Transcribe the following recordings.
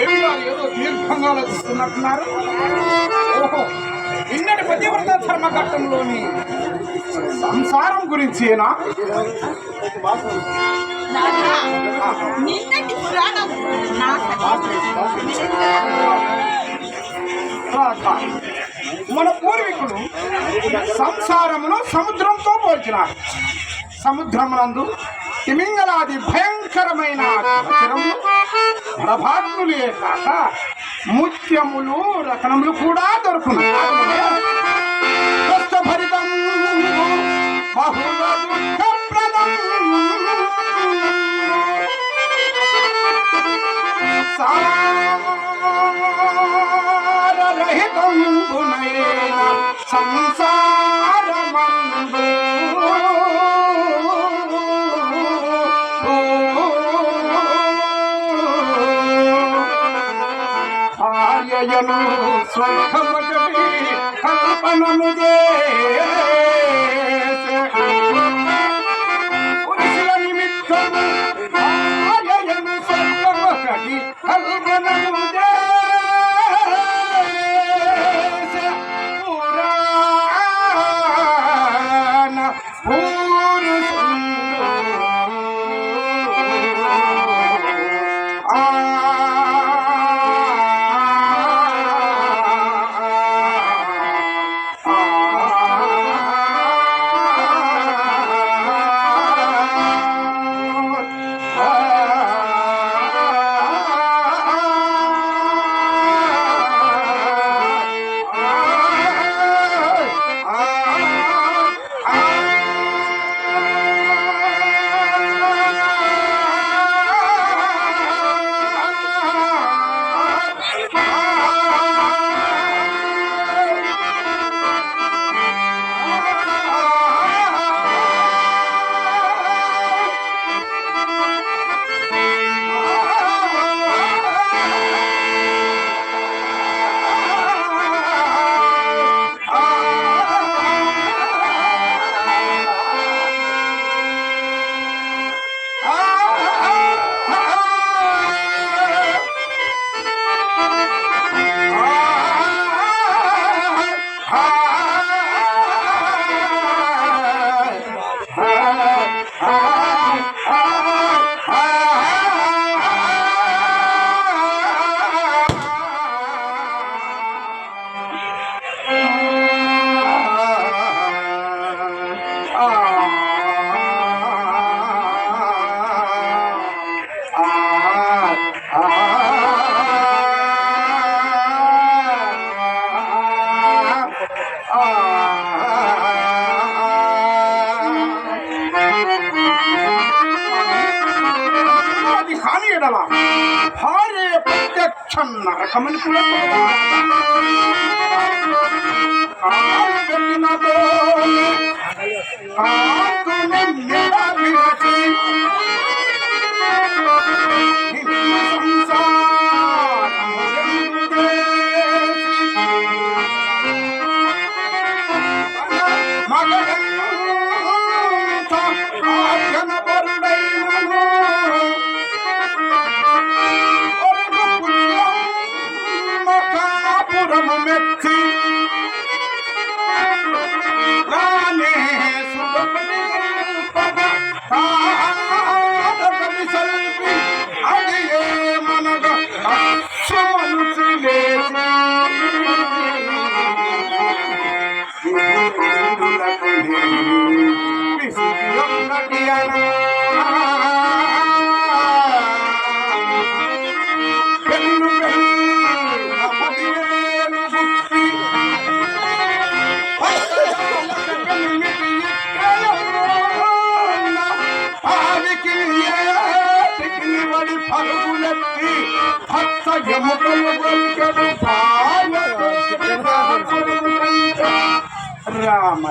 ఏమి ఏదో దీర్ఘంగా ఆలోచిస్తున్నట్టున్నారు? ఓహో ఇన్నటి పతివ్రత ధర్మఘట్టంలోని సంసారం గురించేనా? మన పూర్వీకులు సంసారమును సముద్రంతో పోల్చినారు. సముద్రమునందు తిమింగలాది భయంకరమైన జలచరములు కాక ముత్యములు రతనములు కూడా దొరుకును. కష్టభరితం బహుళ సంసారమందు. భార్యయను స్వర్గమగటి కల్పనము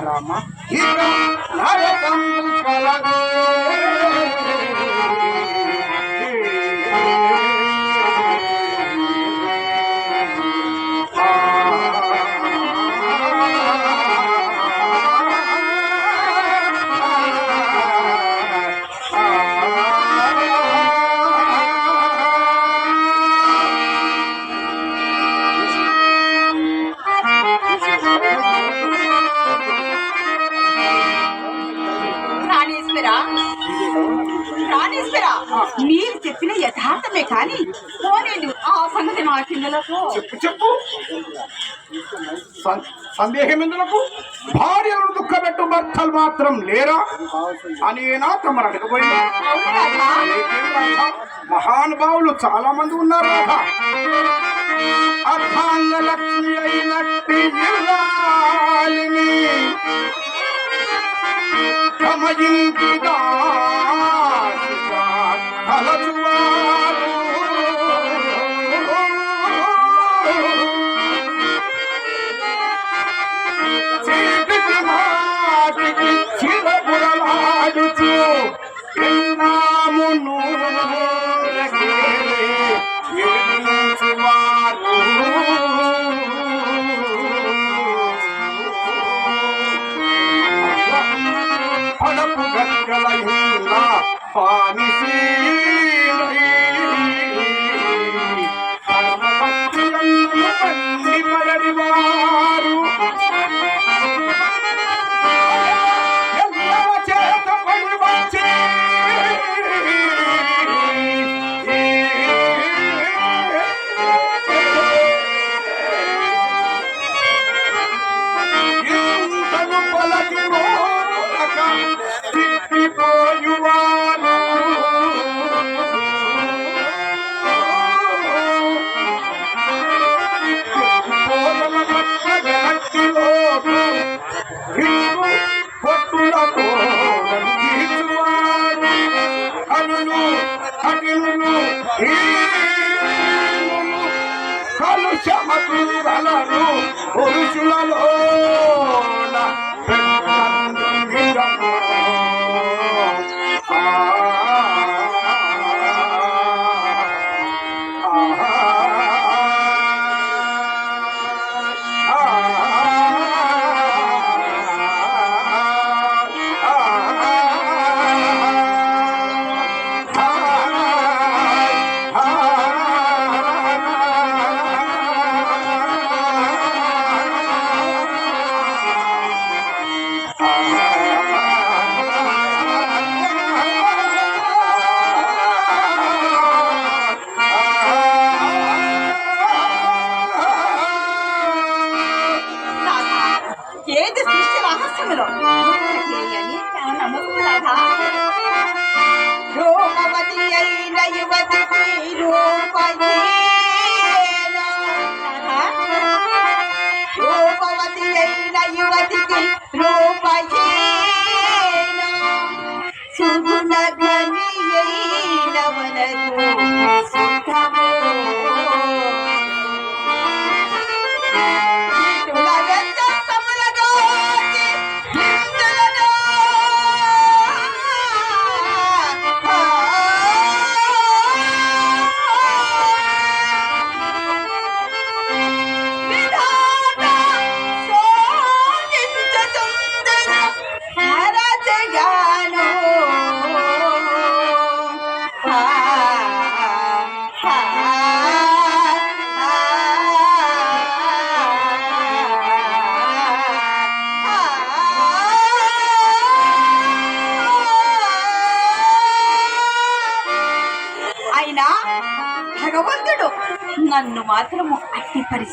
రామ. రామ ఇక నరకం కలగే. కానీ పోనీలు ఆ సంగతి మా పిల్లలకు చెప్పు చెప్పు. సందేహం ఎందులకు? భార్యలను దుఃఖపెట్టు భర్తలు మాత్రం లేరా? అనేనా తమరు అడగబోయింది? మహానుభావులు చాలా మంది ఉన్నారు రాధా. అర్థాంగ fome sim.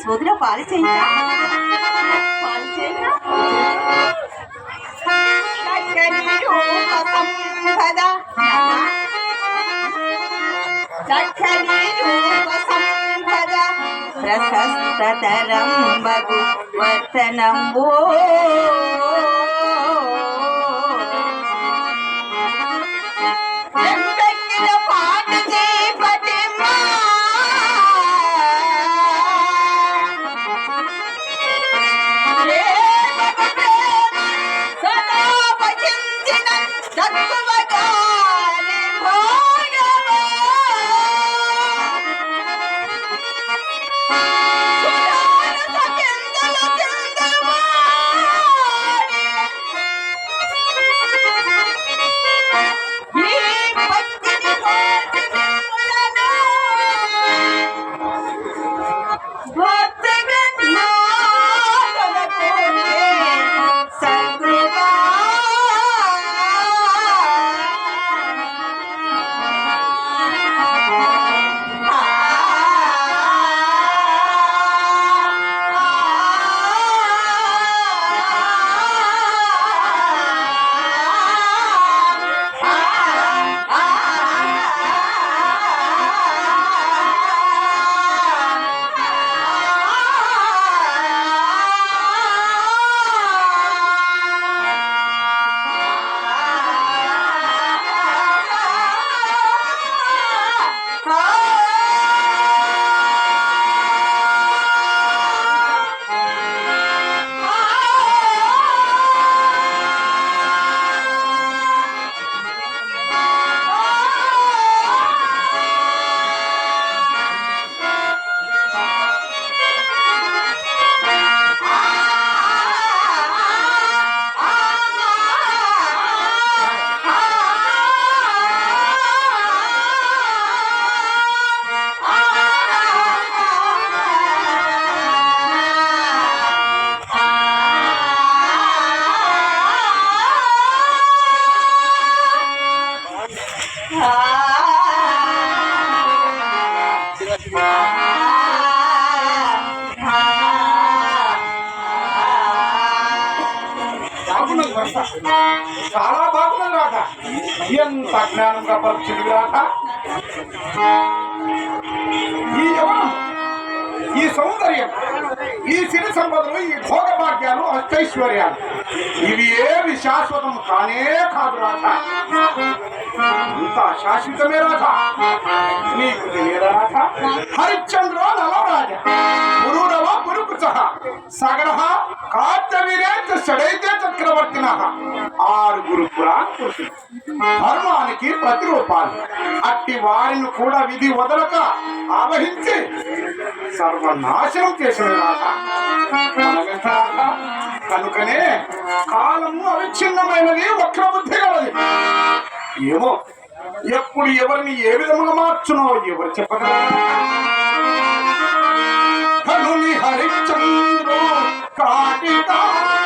సోదర పాలు చేయండి. ప్రశస్తరం బగు వర్తనం జ్ఞానంగా ఈ యవనం ఈ సౌందర్యం ఈ సిరి సంపదలు ఈ భోగభాగ్యాలు అష్టైశ్వర్యాలు. ఇవి ఏవి శాశ్వతం కానే కాదు రాధ. ఇంత శాశ్వతమే రాధ. నీకు తెలియదా హరిశ్చంద్ర కార్తవీరేంద్ర షడైతే చక్రవర్తిన. ఆరుగురు పురాణ పురుషులు. ధర్మానికి ప్రతిరూపాలు. అట్టి వారిని కూడా విధి వదలక ఆవహించి సర్వనాశనం చేసిన కనుకనే కాలము అవిచ్ఛిన్నమైనది వక్రబుద్ధి కలది ఏమో ఎప్పుడు ఎవరిని ఏ విధముగా మార్చునో ఎవరు చెప్పగలరు? కాటికా పరిదేశే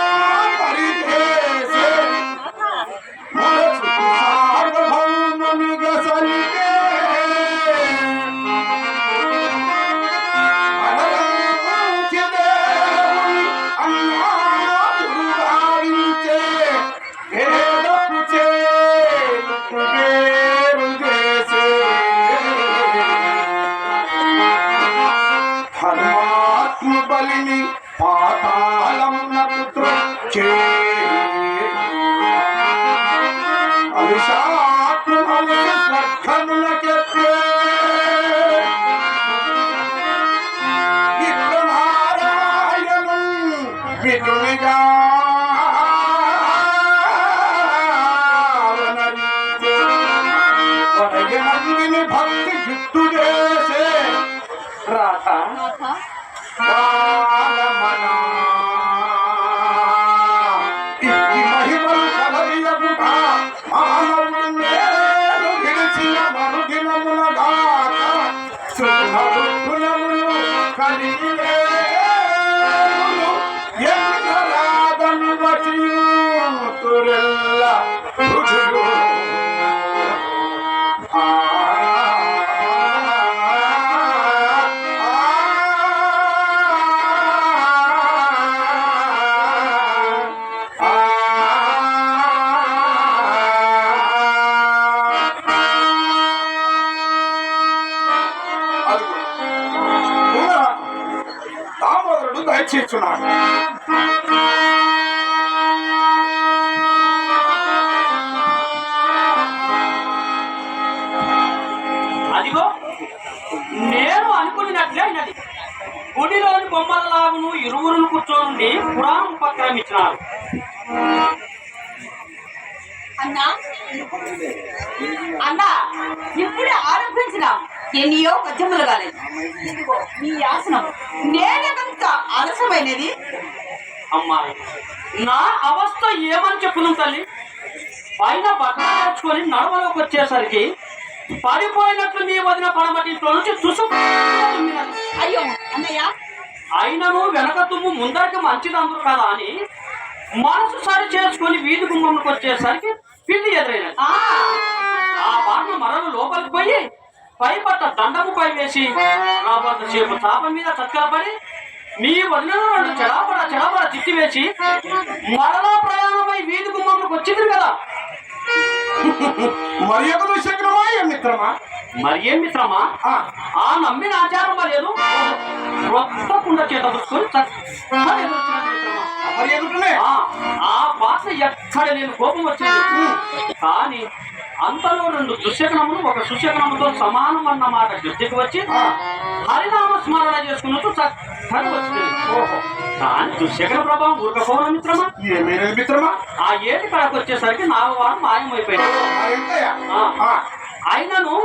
তোরেল্লা పద్యములు కాలేదు. ఇదిగో మీ ఆసనం. నేనెంత అలసమైనది అమ్మాయి నా అవస్థ ఏమని చెప్పును తల్లి? పైన బట్టలు తెచ్చుకొని నడవలోకి వచ్చేసరికి పడిపోయినట్లు మీ వదిన పడమటిలో నుంచి తుసు అయ్యో అన్నయ్య. అయినను వెనక తుమ్ము ముందరికి మంచిది అందరు కదా అని మనసు సరి చేసుకొని వీధి గుమ్మంలోకి వచ్చేసరికి పిల్లి ఎదురైనది. ఆ బాణ మరలు లోపలికి పోయి పై పట్ట దండము పై వేసి కొంతసేపు చాప మీద చక్కలపడి మీ వదిలిన రెండు చెడాపడ చెడాపడ తిట్టి వేసి మరలా ప్రయాణమై వీధి గుమ్మంలోకి వచ్చింది కదా. మరి ఒక శక్రమా ఏ మిత్రమా? మరి ఏం మిత్రమా? ఆ, నమ్మిన ఆచారం లేదు? కొత్త కుండ చేత పుచ్చుకొని. మరి ఆ పాత్ర ఎక్కడ నేను కోపం వచ్చింది. కానీ అంతలో రెండు దుశ్శకనములు ఒక సుశకనముతో సమానం అన్న మాట గుర్తుకు వచ్చి హరినామ స్మరణ చేసుకున్నట్టు చక్కగా వచ్చింది. కానీ దుశ్శకన ప్రభావం ఊరకపోవడం మిత్రమా? మిత్రమా? ఆ ఏటి కడకు వచ్చేసరికి నాలుగు వారం మాయమైపోయింది ఎంతయ్యా?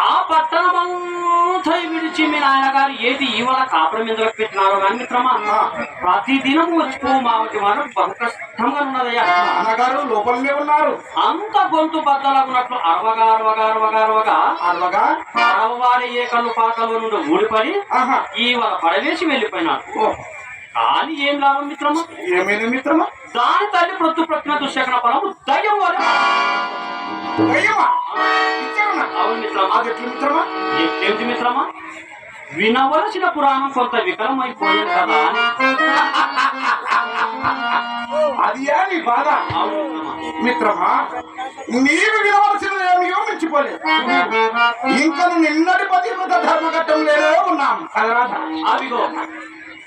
ఆ. పట్టణమంతా విడిచి మీ నాయనగారు ఏది ఇవాళ కాపురం ఎందుకు పెట్టినారో కానీ మిత్రమా ఆ. ప్రతి దినము వచ్చిపో మావటి వారు బహు కష్టంగా ఉన్నదయ్యా లోపలనే ఉన్నారు అంత గొంతు బద్దలగున్నట్లు అరవగా అరవగా అరవగా అరవగా అరవగా అరవవాడి ఏకలు పాకల నుండి ఊడిపడి ఆహా ఇవాళ పడవేసి వెళ్ళిపోయినాడు కానీ ఏం లాభం మిత్రమా? ఏమైంది మిత్రమా? దాని తల్లి ప్రొత్తు ప్రతిన దుశ్శకన ఫలము దయ్యం అవును మిత్రమా. అది ఎట్లా మిత్రమా? వినవలసిన పురాణం కొంత వికలమైపోయింది కదా అని. అది ఏ నీ బాధ మిత్రమా. నీవు వినవలసినది ఏమియో మించిపోలేదు ఇంకా నిన్నటి పతివ్రత ధర్మఘట్టంలోనే ఉన్నాం. కదరాధ అవిగో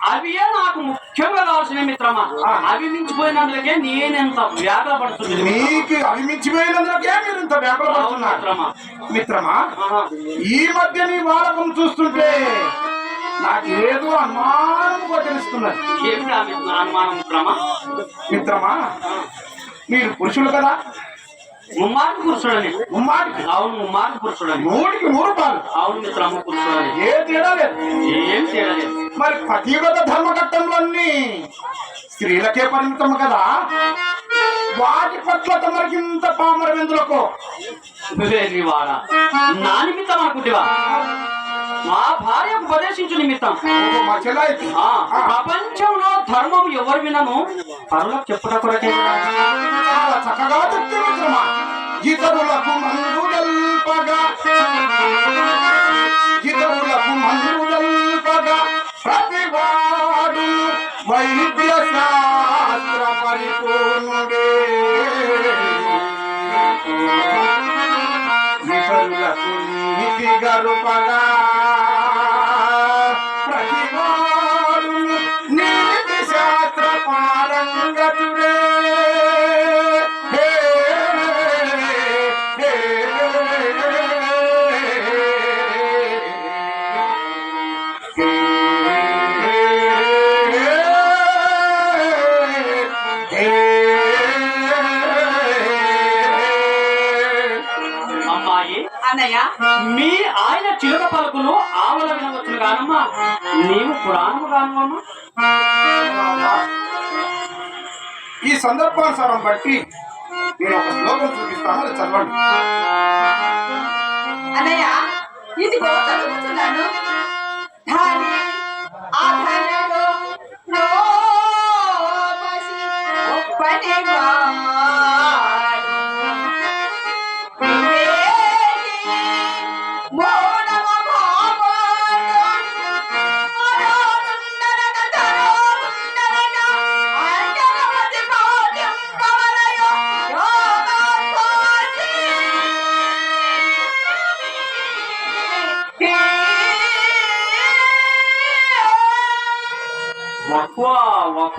అవియే నాకు ముఖ్యంగా కావాల్సిన మిత్రమా. అవి మించిపోయినందుకే నేనెంత వ్యాధ పడుతుంది నీకు అవి మించిపోయినందుకే మీరు ఇంత వ్యాపారం పడుతున్నారు మిత్రమా మిత్రమా. ఈ మధ్య నీ వాడకం చూస్తుంటే నాకు ఏదో అనుమానం గోచరిస్తున్నది ఏమిటి అనుమానం మిత్రమా? మిత్రమా మీరు పురుషులు కదా ముమ్మారు పురుషుడని. ముమ్మాటికి? అవును ముమ్మారు పురుషుడని. నూటికి నూరు పాలు. అవును మిత్రమ్మ పురుషుడని. ఏ తేడా లేదు. ఏం చేయలేదు మరి పతివ్రత ధర్మఘట్టంలోని స్త్రీలకే పరిమితం కదా? వాటి పట్ల తమరికి ఇంత పామరం ఎందులకు? నీ వాడ నా నిమిత్తం అనుకుంటేవా మా భార్యకు ఉపదేశించు నిమిత్తం. ప్రపంచంలో ధర్మం ఎవరు వినను? పరులకు చెప్పుట కొరకే చక్కగా ఇతరులకు మందు ఇతరులకు మందు వైద్య శాస్త్ర పరిపూర్ణుడే. ఇతరులకు నీతి గరుపగా కానమ్మా నీవు పురాణము కానువమ్మా ఈ సందర్భానుసారం బట్టి నేను ఒక శ్లోకం చూపిస్తాను అది చదవండి. అన్నయ్య చదువుతున్నాను. ధని ఒప్పనివాడు.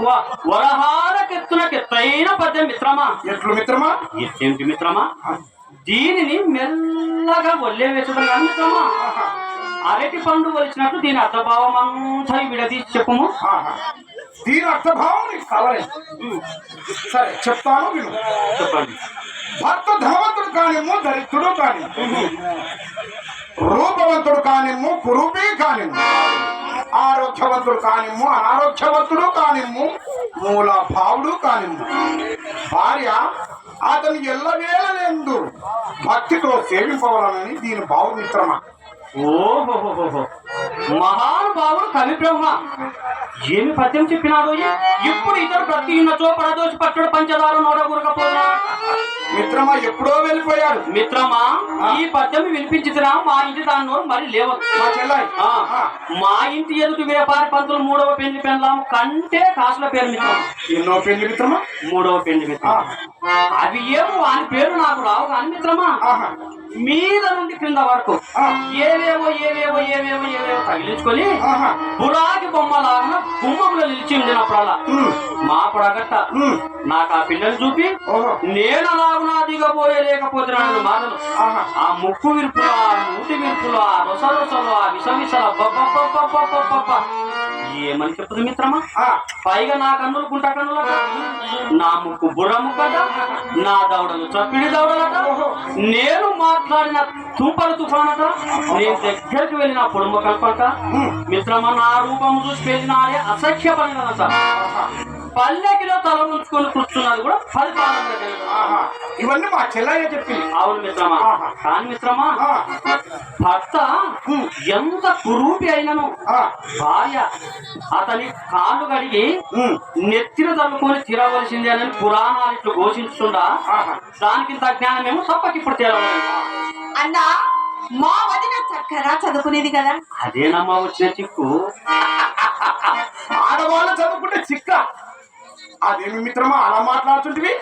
వక్వ వరహాలకెత్తునకెత్తైన పద్యం మిత్రమా? ఎట్లు మిత్రమా? ఎత్తేమిటి మిత్రమా? దీనిని మెల్లగా ఒల్లే వేసడం కాదు మిత్రమా. అరటి పండు వలిచినట్టు దీని అర్థభావం అంతా విడదీసి చెప్పుము. దీని అర్థభావం నీకు కావాలి. సరే చెప్తాను విను. చెప్పండి. భర్త ధనవంతుడు కానిమ్ము దరిద్రుడు కాని రూపవంతుడు కానిమ్ము కురూపీ కానిమ్ము. ఆరోగ్యవంతుడు కానిమ్ము అనారోగ్యవంతుడు కానిమ్ము మూల భావుడు కానిమ్ము. భార్య అతని ఎల్లవేళలేందు భక్తితో సేవింపవలనని దీని భావమిత్రమా. ఓహోహోహో. మహానుభావుడు కవి బ్రహ్మ ఏమి పద్యం చెప్పినాడు ఇప్పుడు ఇతడు ప్రతి ఉన్నచో పరదోషి పట్టుడు పంచదార నోడ గురకపోదా మిత్రమా ఎప్పుడో వెళ్ళిపోయాడు. మిత్రమా ఈ పద్యం వినిపించిదిరా మా ఇంటి దాని నోరు మరి లేవదు. మా ఇంటి ఎదుటి వ్యాపారి పంతులు మూడవ పెళ్ళి పెండ్లాం కంటే కాసుల పేరు మిత్రం ఎన్నో పెళ్ళి మిత్రమా? మూడవ పెళ్ళి ఆ, మిత్రం అవి ఏమో వాని పేరు నాకు రావు కానీ మిత్రమా? మీద నుండి క్రింద వరకు. ఏవేవో ఏవేవో ఏవేవో ఏవేవో తగిలించుకొని బురాకి బొమ్మలాగా గుమ్మంలో నిలిచి ఉండినప్పుడల్లా. మా పడగట్ట. నాకు ఆ పిల్లలు చూపి నేను అలాగునా దిగబోయే లేకపోతున్నాను మాటలు. ఆ ముక్కు విరుపులు ఆ నూటి విరుపులు ఆ రొస రొసలు ఆ విష విషల ఏమని చెప్పుదు మిత్రమా? పైగా నా కన్నులు గుంట కన్నులట. నా ముక్కు బుర్ర ముక్కట నా దవడలు చప్పిడి దవడలట. నేను మాట్లాడిన తుంపలు తుఫానట. నేను దగ్గరికి వెళ్ళిన పొడుమ కల్పట మిత్రమా నా రూపం చూసి వెళ్ళినాడే అసఖ్య పడినదట పల్లెకిలో తల ఉంచుకొని కూర్చున్నది కూడా ఫలితాలు. ఇవన్నీ మా చెల్లయ్య చెప్పింది. అవును మిత్రమా. కాని మిత్రమా? భర్త ఎంత కురూపి అయినను? ఆ, భార్య అతని కాళ్ళు కడిగి నెత్తిన తల్లుకొని తీరవలసిందే అని పురాణాలు ఇట్లు ఘోషించుండా ఆహా. దానికింత జ్ఞానమేమో తప్పకి ఇప్పుడు తీరవాలి అన్నా మా వదిన చక్కగా చదువుకునేది కదా? అదేనమ్మా వచ్చిన చిక్కు? ఆడవాళ్ళు చదువుకుంటే చిక్క? అదేమి మిత్రమా? అలా మాట్లాడుతుంటివి?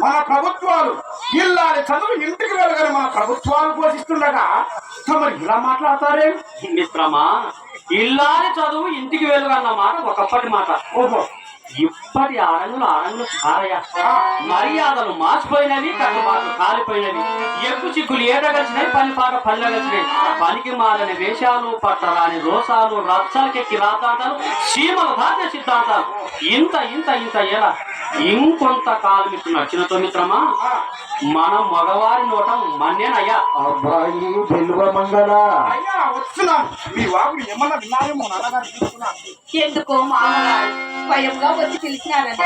మన ప్రభుత్వాలు ఇల్లాలి చదువు ఇంటికి వెళ్ళగానే మన ప్రభుత్వాలు పోషిస్తుండగా తమరు ఇలా మాట్లాడతారేం? మిత్రమా ఇల్లాలి చదువు ఇంటికి వెలుగన్న మాట ఒకప్పటి మాట. ఓహో. ఇప్పటి ఆరంగులు ఆరంగులు సారయ్య మర్యాదలు మార్చిపోయినవి కట్టుబాట్లు కాలిపోయినవి. ఎక్కువ చిక్కులు ఏడగలిచినాయి పని పాట పల్లెగలిచినాయి పనికి మాలని వేషాలు పట్టరాని రోసాలు రచ్చలకెక్కి రాతాంతాలు సీమలు దాటే సిద్ధాంతాలు. ఇంత ఇంత ఇంత ఎలా? ఇంకొంత కాలం ఇప్పుడు నచ్చినతో మిత్రమా? మన మగవారి నోట మన్నేనయ్యా. అబ్బాయి తెలువ మంగళ. అయ్యా వస్తున్నాను. మీ వాగుడు ఏమన్నా విన్నారేమో నాన్నగారు చూస్తున్నాను ఎందుకో స్వయంగా గురించి పిలిచినారని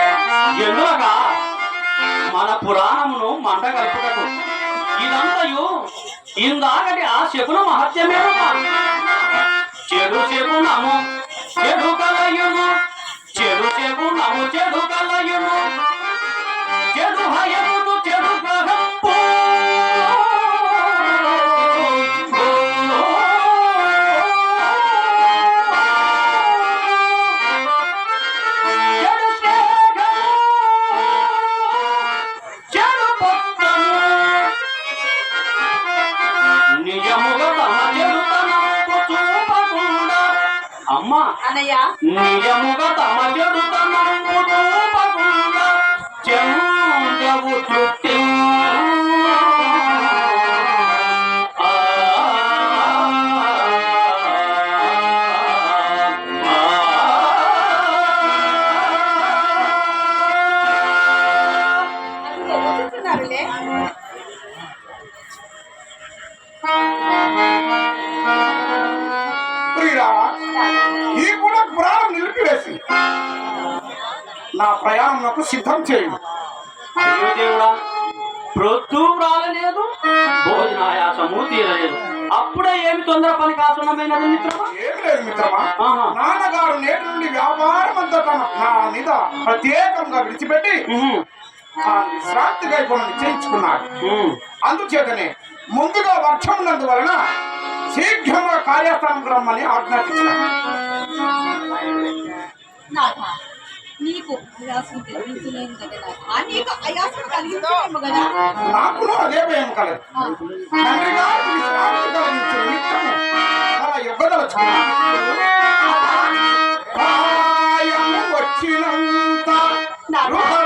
ఎందుకగా మన పురాణమును మంట కలుపుటకు. ఇదంతయు ఇందాకటి ఆ శకున మహత్యమే చెడు శకునము చెడు కలయును చెడు శకునము చెడు కలయును చెడు భయమును అన్నయ్య నిజముగా తమ చెడు చెందవు తృప్తి మీద ప్రత్యేకంగా విడిచిపెట్టి ఆ నిశ్చయించుకున్నాడు ఉహు. అందుచేతనే ముందుగా వర్షం ఉన్నందువలన శీఘ్రంగా కార్యస్థానం రమ్మని ఆజ్ఞాపించాను. నాథ నీకు అయాసం కలిగించలేను కదా నాథ. నీకు అయాసం కలిగించలేము కదా. నాకును అదే భయం కలదు. విశ్రాంతి కలిగించే అలా ఇవ్వదలుచుకున్నాను. ప్రాయము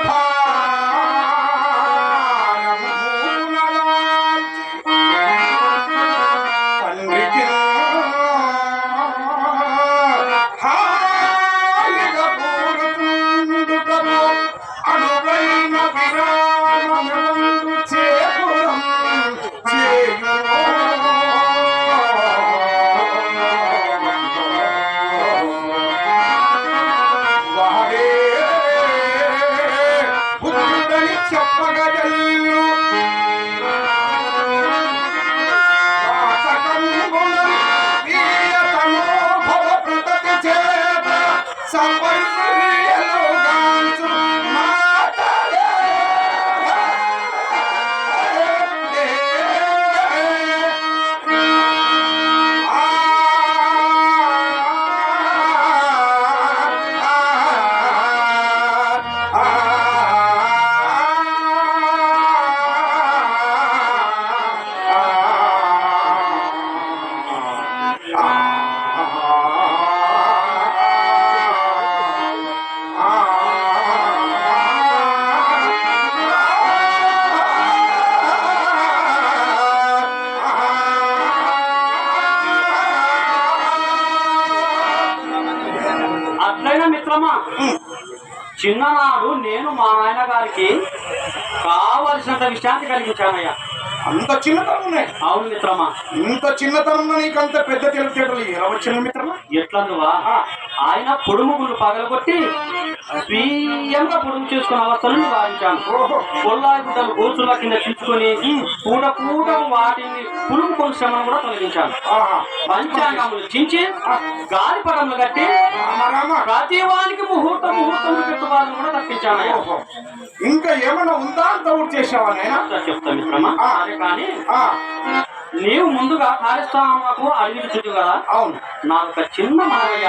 కావలసినంత విశ్రాంతి కలిగించానయ్యా అంత చిన్నతనం ఉన్నాయి అవును మిత్రమా. ఇంత చిన్నతనంలో నీకు అంత పెద్ద తెలివితేటలు ఎలా వచ్చిన మిత్రమా? ఎట్లందువా? ఆయన పొడుముగులు పగలగొట్టి స్వీయంగా పొడుము చేసుకున్న అవస్థను నివారించాను. ఓహో. పొల్లాయి గుడ్డలు గోచుల కింద చించుకొని పూట పూట వాటిని పురుగు కొన్ని శ్రమను కూడా తొలగించాను. పంచాంగములు చించి గాలిపటములు కట్టి రామ రామ. ప్రతి వానికి ముహూర్తం ముహూర్తం పెట్టుకోవాలని కూడా తప్పించానయ్యా ఓహో. ఇంకా ఏమైనా ఉందా అంత చేసావా నేను చెప్తా మిత్రమా. అదే కానీ ఆ. నీవు ముందుగా కార్యస్థానంలో అడిగించుడు కదా? అవును. నాకు చిన్న మనవయ్య.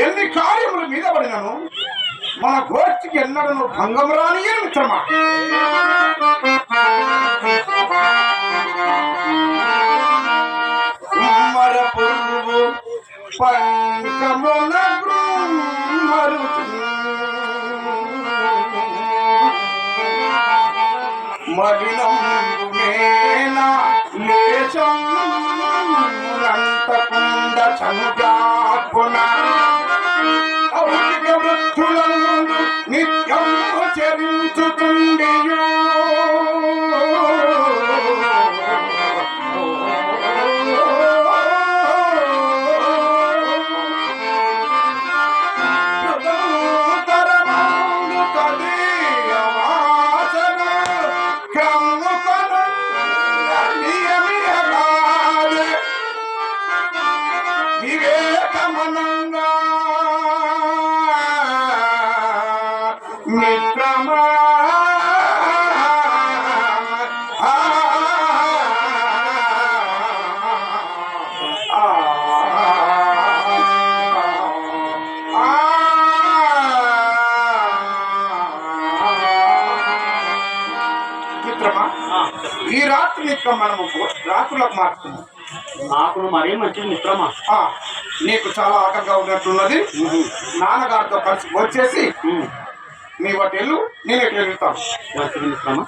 ఎన్ని కార్యముల మీద పడినను మన గోష్ఠికి ఎన్నడను భంగం రాని మిత్రమా కుమ్మర పురుగు పంకమున మలినముమేన నంతకుండ చనుజాపున నిత్యం చరించుతుండియో మరీ మంచిది మిత్రమా? ఆ, నీకు చాలా ఆకలిగా ఉన్నట్టున్నది. నాన్నగారితో కలిసి వచ్చేసి వాటి వెళ్ళు నేను ఎట్లా వెళ్తాను మంచిది మిత్రమా?